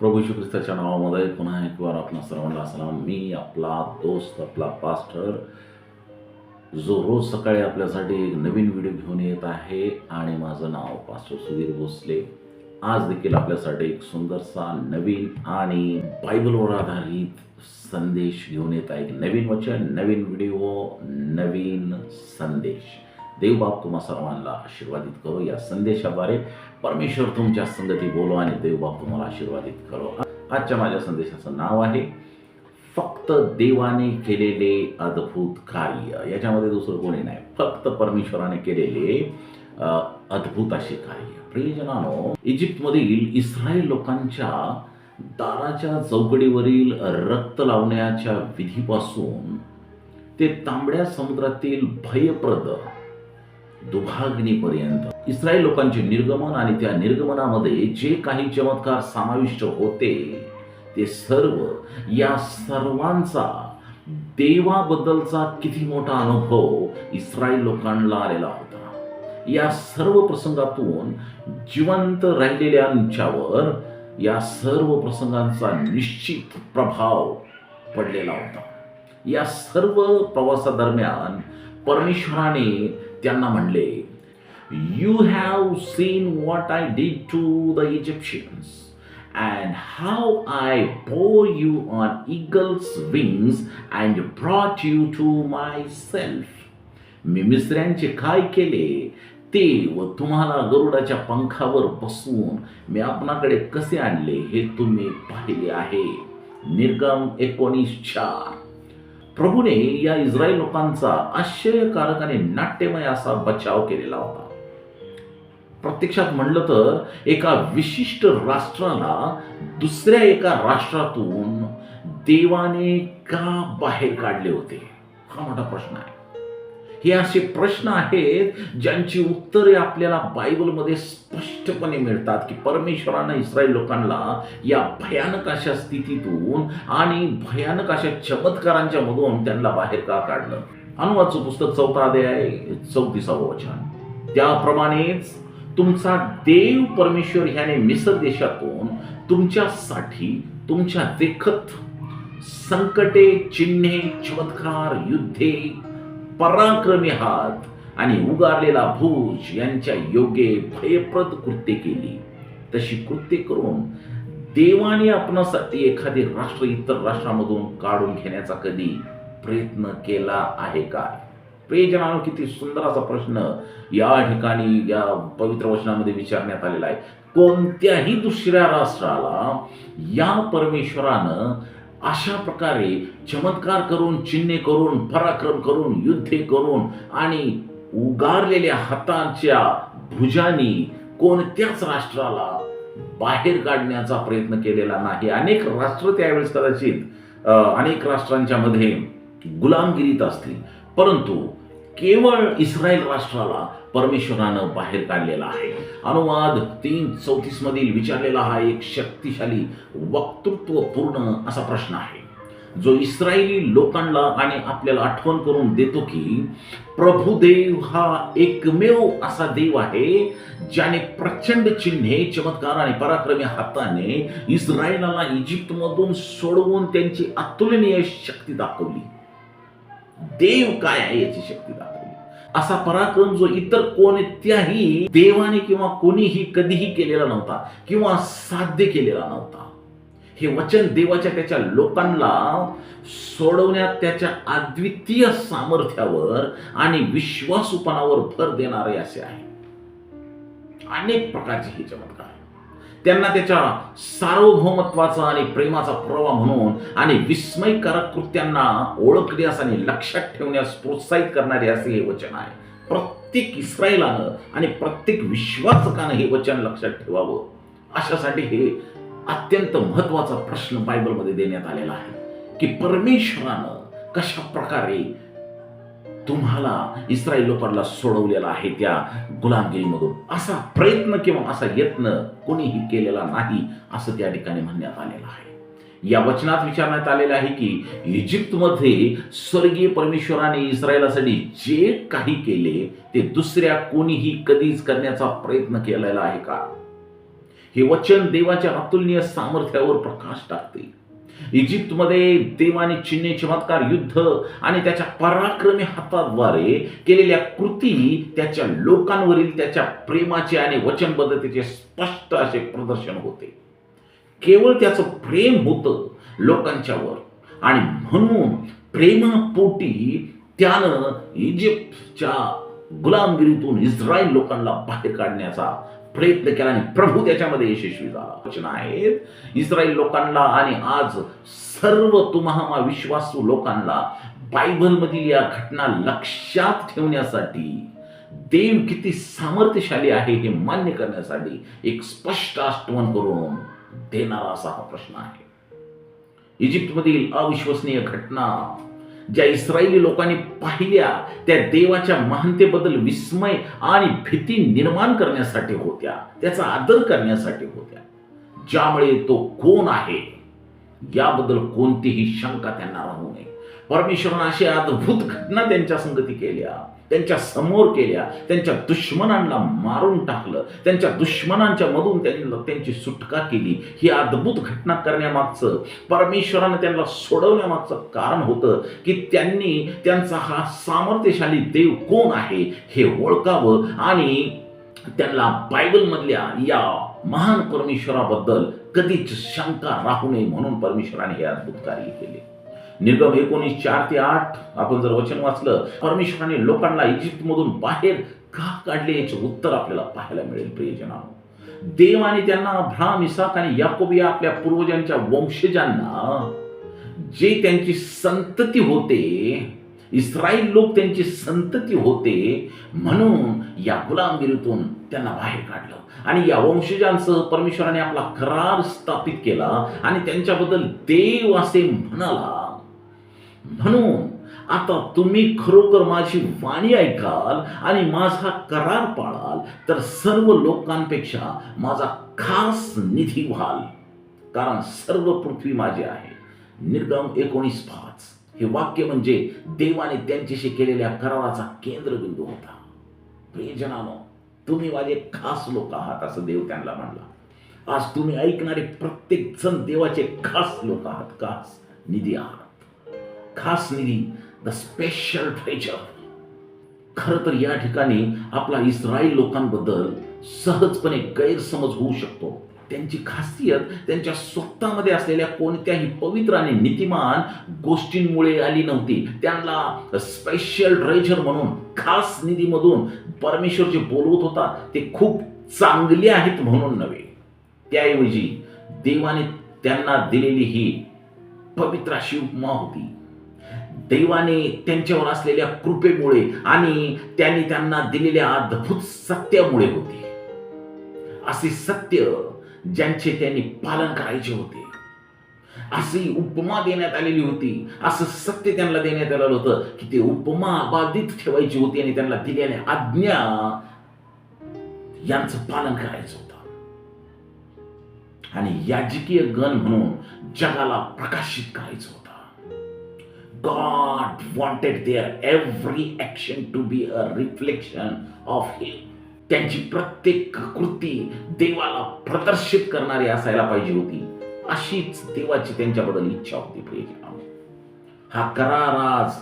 प्रभू श्री ख्रिस्ताच्या नावामध्ये पुन्हा एक वार आपणा सर्वांना सलाम. मी आपला दोस्त आपला पास्टर जो रोज सकाळी आपल्यासाठी एक नवीन व्हिडिओ घेऊन येत आहे आणि माझं नाव पास्टर सुधीर भोसले. आज देखील आपल्यासाठी एक सुंदरसा नवीन आणि बायबलवर आधारित संदेश घेऊन येत आहे. एक नवीन वचन नवीन व्हिडिओ नवीन संदेश. देवबाप तुम्हा सर्वांना आशीर्वादित करो. या संदेशाद्वारे परमेश्वर तुमच्या संगती बोलो आणि देवबाप तुम्हाला आशीर्वादित करो. आजच्या माझ्या संदेशाचं नाव आहे फक्त देवाने केलेले अद्भुत कार्य. याच्यामध्ये दुसरं कोणी नाही. फक्त परमेश्वराने केलेले अद्भुत असे कार्य. प्रियजनानो इजिप्तमधील इस्रायल लोकांच्या दाराच्या चौकडीवरील रक्त लावण्याच्या विधीपासून ते तांबड्या समुद्रातील भयप्रद दुभागिनीपर्यंत इस्रायल लोकांचे निर्गमन आणि त्या निर्गमनामध्ये जे काही चमत्कार समाविष्ट होते ते सर्व या सर्वांचा देवाबद्दलचा किती मोठा अनुभव इस्रायल लोकांना आलेला होता. या सर्व प्रसंगातून जिवंत राहिलेल्यांच्यावर या सर्व प्रसंगांचा निश्चित प्रभाव पडलेला होता. या सर्व प्रवासादरम्यान परमेश्वराने त्यांना म्हणले you have seen what I did to the Egyptians and how I bore you on eagles' wings and brought you to myself मी मिसऱ्यांचे काय केले? ते व तुम्हाला गरुडाच्या पंखावर बसवून मी आपणाकडे कसे आणले हे तुम्ही पाहिले आहे. निर्गम एकोणीस चार. प्रभूने या इस्रायल लोकांचा आश्चर्यकारक आणि नाट्यमय असा बचाव केलेला होता. प्रत्यक्षात म्हणलं तर एका विशिष्ट राष्ट्राला दुसऱ्या एका राष्ट्रातून देवाने का बाहेर काढले होते? हा मोठा प्रश्न आहे. हे असे प्रश्न आहेत ज्यांची उत्तरे आपल्याला बायबलमध्ये स्पष्टपणे मिळतात की परमेश्वरानं इस्रायल लोकांना या भयानक अशा स्थितीतून आणि भयानक अशा चमत्कारांच्या मधून त्यांना बाहेर का काढलं? अनुवादचं पुस्तक चौथा अध्याय चौतीसावं वचन. त्याप्रमाणेच तुमचा देव परमेश्वर ह्याने मिसर देशातून तुमच्यासाठी तुमच्या देखत संकटे चिन्हे चमत्कार युद्धे पराक्रमी हात आणि उगारलेला भूज यांच्या योगे भयप्रद कृत्ये केली. तशी कृत्ये करून देवाने आपणासाठी एखादे राष्ट्र इतर राष्ट्रामधून काढून घेण्याचा कधी प्रयत्न केला आहे का? प्रियजनानो किती सुंदर असा प्रश्न या ठिकाणी या पवित्र वचनामध्ये विचारण्यात आलेला आहे. कोणत्याही दुसऱ्या राष्ट्राला या परमेश्वरानं अशा प्रकारे चमत्कार करून चिन्हे करून पराक्रम करून युद्धे करून आणि उगारलेल्या हातांच्या भुजानी कोणत्याच राष्ट्राला बाहेर काढण्याचा प्रयत्न केलेला नाही. अनेक राष्ट्र त्यावेळेस कदाचित अनेक राष्ट्रांच्या मध्ये गुलामगिरीत असतील. परंतु केवळ इस्रायल राष्ट्राला परमेश्वरानं बाहेर काढलेला आहे. अनुवाद तीन चौतीस मधील विचारलेला हा एक शक्तिशाली वक्तृत्वपूर्ण असा प्रश्न आहे. जो इस्रायली लोकांना आणि आपल्याला आठवण करून देतो की प्रभुदेव हा एकमेव असा देव आहे ज्याने प्रचंड चिन्हे चमत्कार आणि पराक्रमी हाताने इस्रायलाला इजिप्तमधून सोडवून त्यांची अतुलनीय शक्ती दाखवली. देव काय आहे याची शक्ती दाखवली. असा पराक्रम जो इतर कोणत्याही देवाने किंवा कोणीही कधीही केलेला नव्हता किंवा साध्य केलेला नव्हता. हे वचन देवाच्या त्याच्या लोकांना सोडवण्यात त्याच्या अद्वितीय सामर्थ्यावर आणि विश्वासूपणावर भर देणारे असे आहे. अनेक प्रकारचे हे चमत्कार. त्यांना त्याच्या सार्वभौमत्वाचा आणि प्रेमाचा पुरावा म्हणून आणि विस्मयकारक कृत्यांना ओळखण्यास आणि लक्षात ठेवण्यास प्रोत्साहित करणारे असे हे वचन आहे. प्रत्येक इस्रायलानं आणि प्रत्येक विश्वासकानं हे वचन लक्षात ठेवावं. अशासाठी हे अत्यंत महत्त्वाचा प्रश्न बायबलमध्ये देण्यात आलेला आहे की परमेश्वरानं कशा प्रकारे तुम्हाला इस्रायल लोकांना सोडवलेला आहे त्या गुलामगिरीमधून. असा प्रयत्न किंवा असा यत्न कोणीही केलेला नाही असं त्या ठिकाणी म्हणण्यात आलेलं आहे. या वचनात विचारण्यात आलेलं आहे की इजिप्तमध्ये स्वर्गीय परमेश्वराने इस्रायलासाठी जे काही केले ते दुसऱ्या कोणीही कधीच करण्याचा प्रयत्न केलेला आहे का? हे वचन देवाच्या अतुलनीय सामर्थ्यावर प्रकाश टाकते. इजिप्तमध्ये देवाने चिन्हे चमत्कार युद्ध आणि त्याच्या पराक्रमी हाताद्वारे केलेल्या कृती त्याच्या लोकांवरील त्याच्या प्रेमाचे आणि वचनबद्धतेचे स्पष्ट असे प्रदर्शन होते. केवळ त्याचं प्रेम होतं लोकांच्यावर. आणि म्हणून प्रेमापोटी त्यानं इजिप्तच्या गुलामगिरीतून इस्रायल लोकांना बाहेर काढण्याचा प्रयत्न केला आणि प्रभू त्याच्यामध्ये यशस्वी झाला. वचन आहेत. इस्रायल लोकांना आणि आज सर्व तुम्हा विश्वासू लोकांना बायबलमधील या घटना लक्षात ठेवण्यासाठी देव किती सामर्थ्यशाली आहे हे मान्य करण्यासाठी एक स्पष्ट आठवण करून देणारा असा हा प्रश्न आहे. इजिप्तमधील अविश्वसनीय घटना ज्या इस्रायली लोकांनी पाहिल्या त्या देवाच्या महानतेबद्दल विस्मय आणि भीती निर्माण करण्यासाठी होत्या त्याचा आदर करण्यासाठी होत्या. ज्यामुळे तो कोण आहे याबद्दल कोणतीही शंका त्यांना राहू नये. परमेश्वरानं अशी अद्भुत घटना त्यांच्या संगती केल्या. त्यांच्यासमोर केल्या त्यांच्या दुश्मनांना मारून टाकलं त्यांच्या दुश्मनांच्या मधून त्यांना त्यांची सुटका केली. ही अद्भुत घटना करण्यामागचं परमेश्वरानं त्यांना सोडवण्यामागचं कारण होतं की त्यांनी त्यांचा हा सामर्थ्यशाली देव कोण आहे हे ओळखावं आणि त्यांना बायबलमधल्या या महान परमेश्वराबद्दल कधीच शंका राहू नये म्हणून परमेश्वराने हे अद्भुत कार्य केले. निर्गम एकोणीस चार ते आठ आपण जर वचन वाचलं परमेश्वराने लोकांना इजिप्तमधून बाहेर का काढले याचे उत्तर आपल्याला पाहायला मिळेल प्रियजनानो. देवाने त्यांना अब्राम इसाक आणि याकोब या आपल्या पूर्वजांच्या वंशजांना जे त्यांची संतती होते इस्रायल लोक त्यांची संतती होते म्हणून या गुलामगिरीतून त्यांना बाहेर काढलं. आणि या वंशजांसह परमेश्वराने आपला करार स्थापित केला आणि त्यांच्याबद्दल देव असे म्हणाला म्हणून आता तुम्ही खरोखर माझी वाणी ऐकाल आणि माझा करार पाळाल तर सर्व लोकांपेक्षा माझा खास निधी व्हाल. कारण सर्व पृथ्वी माझी आहे. निर्गम एकोणीस पाच. हे वाक्य म्हणजे देवाने त्यांच्याशी केलेल्या कराराचा केंद्रबिंदू होता. प्रियजनानो तुम्ही माझे खास लोक आहात असं देव त्यांना म्हणला. आज तुम्ही ऐकणारे प्रत्येक जण देवाचे खास लोक आहात खास निधी आहात. खास निधी द स्पेशल ट्रेजर खरं तर या ठिकाणी आपला इस्रायल लोकांबद्दल सहजपणे गैरसमज होऊ शकतो. त्यांची खासियत त्यांच्या स्वतःमध्ये असलेल्या कोणत्याही पवित्र आणि नीतिमान गोष्टींमुळे आली नव्हती. त्यांना स्पेशल ट्रेजर म्हणून खास निधीमधून परमेश्वर जे बोलवत होता. ते खूप चांगले आहेत म्हणून नव्हे. त्याऐवजी देवाने त्यांना दिलेली ही पवित्र अशी उपमा होती. देवाने त्यांच्यावर असलेल्या कृपेमुळे आणि त्यांनी त्यांना दिलेल्या अद्भुत सत्यामुळे होते. असे सत्य ज्यांचे त्यांनी पालन करायचे होते. अशी उपमा देण्यात आलेली होती. असं सत्य त्यांना देण्यात आलेलं होतं की ते उपमा बाधित ठेवायची होती आणि त्यांना दिलेल्या आज्ञा यांचं पालन करायचं होतं. आणि याजकीय गण म्हणून जगाला प्रकाशित करायचं होतं. God wanted their every action to be a reflection of Him. त्यांची प्रत्येक कृती देवाला प्रदर्शित करणारी असायला पाहिजे होती अशीच देवाची त्यांच्याबद्दल इच्छा होती प्रियजनांनो. हा करार आज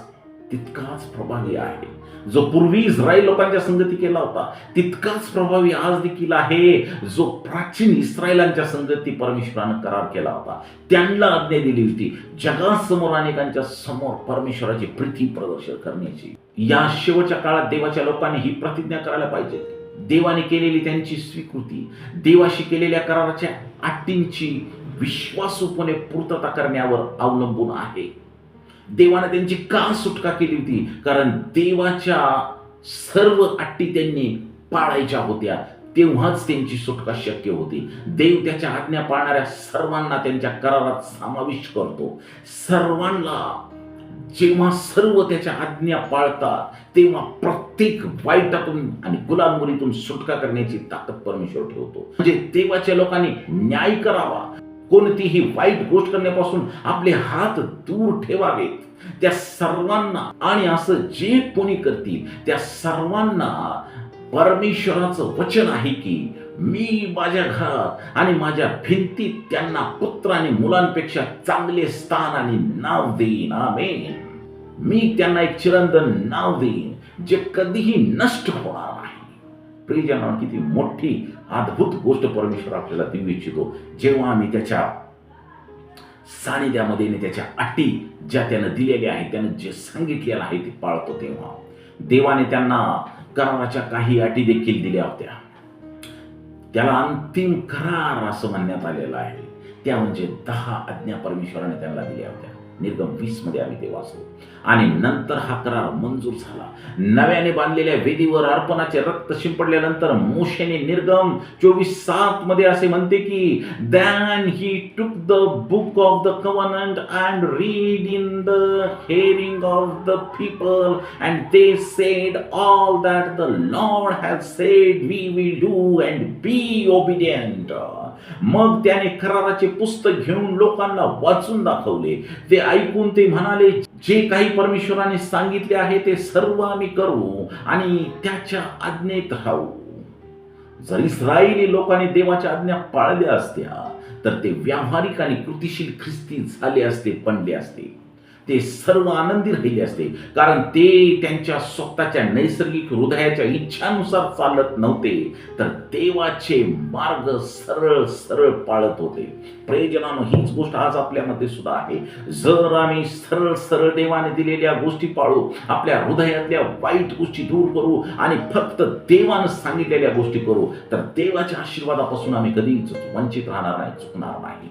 तितकाच प्रभावी आहे. जो पूर्वी इस्रायल लोकांच्या संगती केला होता तितकाच प्रभावी आज देखील आहे. जो प्राचीन इस्रायलांच्या संगती परमेश्वरानं करार केला होता त्यांना आज्ञा दिली होती जगासमोर अनेकांच्या समोर परमेश्वराची प्रीती प्रदर्शन करण्याची. या शेवटच्या काळात देवाच्या लोकांनी ही प्रतिज्ञा करायला पाहिजे. देवाने केलेली त्यांची स्वीकृती देवाशी केलेल्या कराराच्या अटींची विश्वासूपणे पूर्तता करण्यावर अवलंबून आहे. देवाने त्यांची का सुटका केली होती. कारण देवाच्या सर्व अट्टी त्यांनी पाळायच्या होत्या. तेव्हाच त्यांची सुटका शक्य होती. देव त्याच्या आज्ञा पाळणाऱ्या सर्वांना त्यांच्या करारात समाविष्ट करतो. सर्वांना जेव्हा सर्व त्याच्या आज्ञा पाळतात तेव्हा प्रत्येक वाईटातून आणि गुलामगिरीतून सुटका करण्याची ताकद परमेश्वर ठेवतो. म्हणजे देवाच्या लोकांनी न्याय करावा. कोणतीही वाईट गोष्ट करण्यापासून आपले हात दूर ठेवावेत. त्या सर्वांना आणि असं जे कोणी करतील त्या सर्वांना परमेश्वराचं वचन आहे की मी माझ्या घरात आणि माझ्या भिंतीत त्यांना पुत्र आणि मुलांपेक्षा चांगले स्थान आणि नाव देईन. आमेन. मी त्यांना एक चिरंदन नाव देईन जे कधीही नष्ट होणार नाही. प्रियजनांनो किती मोठी अद्भुत गोष्ट परमेश्वर आपल्याला देऊ इच्छितो. जेव्हा आम्ही त्याच्या सानिध्यामध्ये त्याच्या अटी ज्या त्यानं दिलेल्या आहेत त्यानं जे सांगितलेलं आहे ते पाळतो तेव्हा. देवाने त्यांना कराराच्या काही अटी देखील दिल्या होत्या. त्याला अंतिम करार असं म्हणण्यात आलेलं आहे. त्या म्हणजे दहा आज्ञा परमेश्वराने त्यांना दिल्या होत्या. निर्गम वीसमध्ये आम्ही ते वाचलो. आणि नंतर हा करार मंजूर झाला. नव्याने बांधलेल्या वेदीवर अर्पणाचे रक्त शिंपडल्यानंतर मोशेने निर्गम चोवीस सात मध्ये असे म्हणते की then he took the book of the covenant and read in the hearing of the people and they said all that the Lord has said we will do and be obedient मग त्याने कराराचे पुस्तक घेऊन लोकांना वाचून दाखवले. ते ऐकून ते म्हणाले जे काही परमेश्वराने सांगितले आहे ते सर्व आम्ही करू आणि त्याच्या आज्ञेत राहू. जर इस्रायली लोकांनी देवाच्या आज्ञा पाळल्या असत्या तर ते व्यावहारिक आणि कृतिशील ख्रिस्ती झाले असते बनले असते. ते सर्व आनंदी राहिले असते. कारण ते त्यांच्या स्वतःच्या नैसर्गिक हृदयाच्या इच्छानुसार चालत नव्हते. तर देवाचे मार्ग सरळ सरळ पाळत होते. प्रयोजनानं हीच गोष्ट आज आपल्यामध्ये सुद्धा आहे. जर आम्ही सरळ सरळ देवाने दिलेल्या गोष्टी पाळू आपल्या हृदयातल्या वाईट गोष्टी दूर करू आणि फक्त देवानं सांगितलेल्या गोष्टी करू तर देवाच्या आशीर्वादापासून आम्ही कधीच वंचित राहणार नाही चुकणार नाही.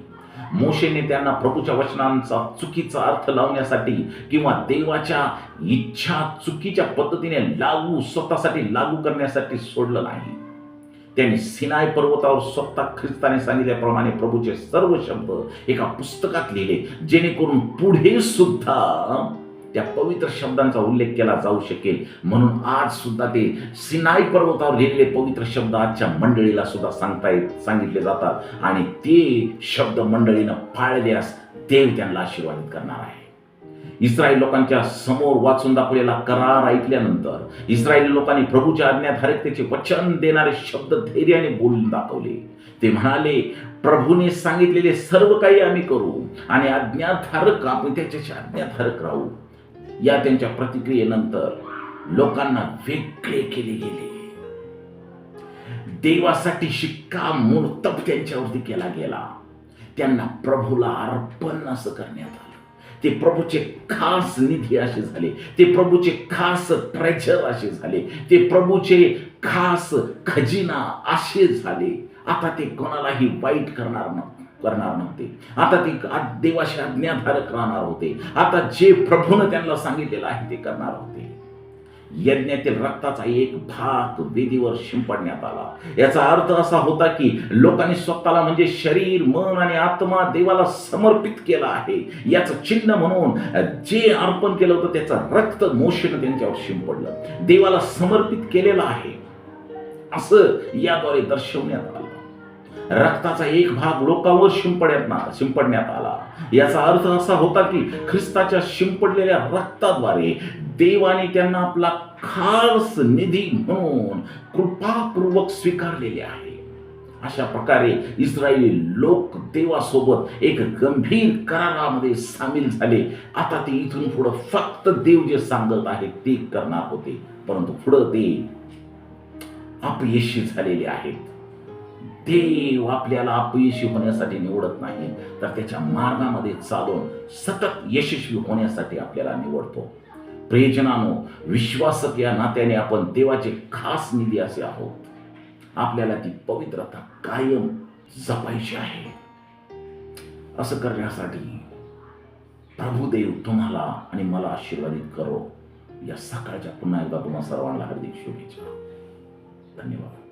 मोशेने त्यांना प्रभूच्या वचनांचा चुकीचा अर्थ लावण्यासाठी किंवा देवाच्या इच्छा चुकीच्या पद्धतीने लागू स्वतःसाठी लागू करण्यासाठी सोडलं नाही. त्यांनी सिनाय पर्वतावर स्वतः ख्रिस्ताने सांगितल्याप्रमाणे प्रभूचे सर्व शब्द एका पुस्तकात लिहिले जेणेकरून पुढे सुद्धा त्या पवित्र शब्दांचा उल्लेख केला जाऊ शकेल. म्हणून आज सुद्धा ते सिनाई पर्वतावर लिहिलेले पवित्र शब्द आजच्या मंडळीला सुद्धा सांगता येत सांगितले जातात. आणि ते शब्द मंडळीनं पाळल्यास देव त्यांना आशीर्वादित करणार आहे. इस्रायल लोकांच्या समोर वाचून दाखवलेला करार ऐकल्यानंतर इस्रायली लोकांनी प्रभूच्या आज्ञाधारकतेचे वचन देणारे शब्द धैर्याने बोलून दाखवले. ते म्हणाले प्रभूने सांगितलेले सर्व काही आम्ही करू आणि आज्ञाधारक आपण त्याच्याशी आज्ञाधारक राहू. या त्यांच्या प्रतिक्रियेनंतर लोकांना वेगळे केले गेले. देवासाठी शिक्का मुर्तब त्यांच्यावरती केला गेला. त्यांना प्रभूला अर्पण असं करण्यात आलं. ते प्रभूचे खास निधी असे झाले. ते प्रभूचे खास ट्रेजर असे झाले. ते प्रभूचे खास खजिना असे झाले. आता ते कोणालाही वाईट करणार नव्हते. करणार नव्हते. आता ती देवाशी आज्ञाधारक राहणार होते. आता जे प्रभूनं त्यांना सांगितलेलं आहे ते करणार होते. यज्ञातील रक्ताचा एक भाग वेदीवर शिंपडण्यात आला. याचा अर्थ असा होता की लोकांनी स्वतःला म्हणजे शरीर मन आणि आत्मा देवाला समर्पित केला आहे. याचं चिन्ह म्हणून जे अर्पण केलं होतं त्याचं रक्त मोशेनं त्यांच्यावर शिंपडलं. देवाला समर्पित केलेलं आहे. असं याद्वारे दर्शवण्यात आलं. रक्ताचा एक भाग लोकांवर शिंपडण्यात शिंपडण्यात आला. याचा अर्थ असा होता की ख्रिस्ताच्या शिंपडलेल्या रक्ताद्वारे देवाने त्यांना आपला खास निधी म्हणून कृपापूर्वक स्वीकारलेले आहे. अशा प्रकारे इस्रायली लोक देवासोबत एक गंभीर करारामध्ये सामील झाले. आता ते इथून पुढं फक्त देव जे सांगत आहे ते करणार होते. परंतु पुढं ते अपयशी झालेले आहेत. देव आपल्याला अपयशी होण्यासाठी निवडत नाही तर त्याच्या मार्गामध्ये चालून सतत यशस्वी होण्यासाठी आपल्याला निवडतो. प्रियजनानो विश्वासक या नात्याने आपण देवाचे खास निधी असे आहोत. आपल्याला ती पवित्रता कायम जपायची आहे. असं करण्यासाठी प्रभुदेव तुम्हाला आणि मला आशीर्वादित करो. या सकाळच्या पुन्हा एकदा तुम्हाला सर्वांना हार्दिक शुभेच्छा. धन्यवाद.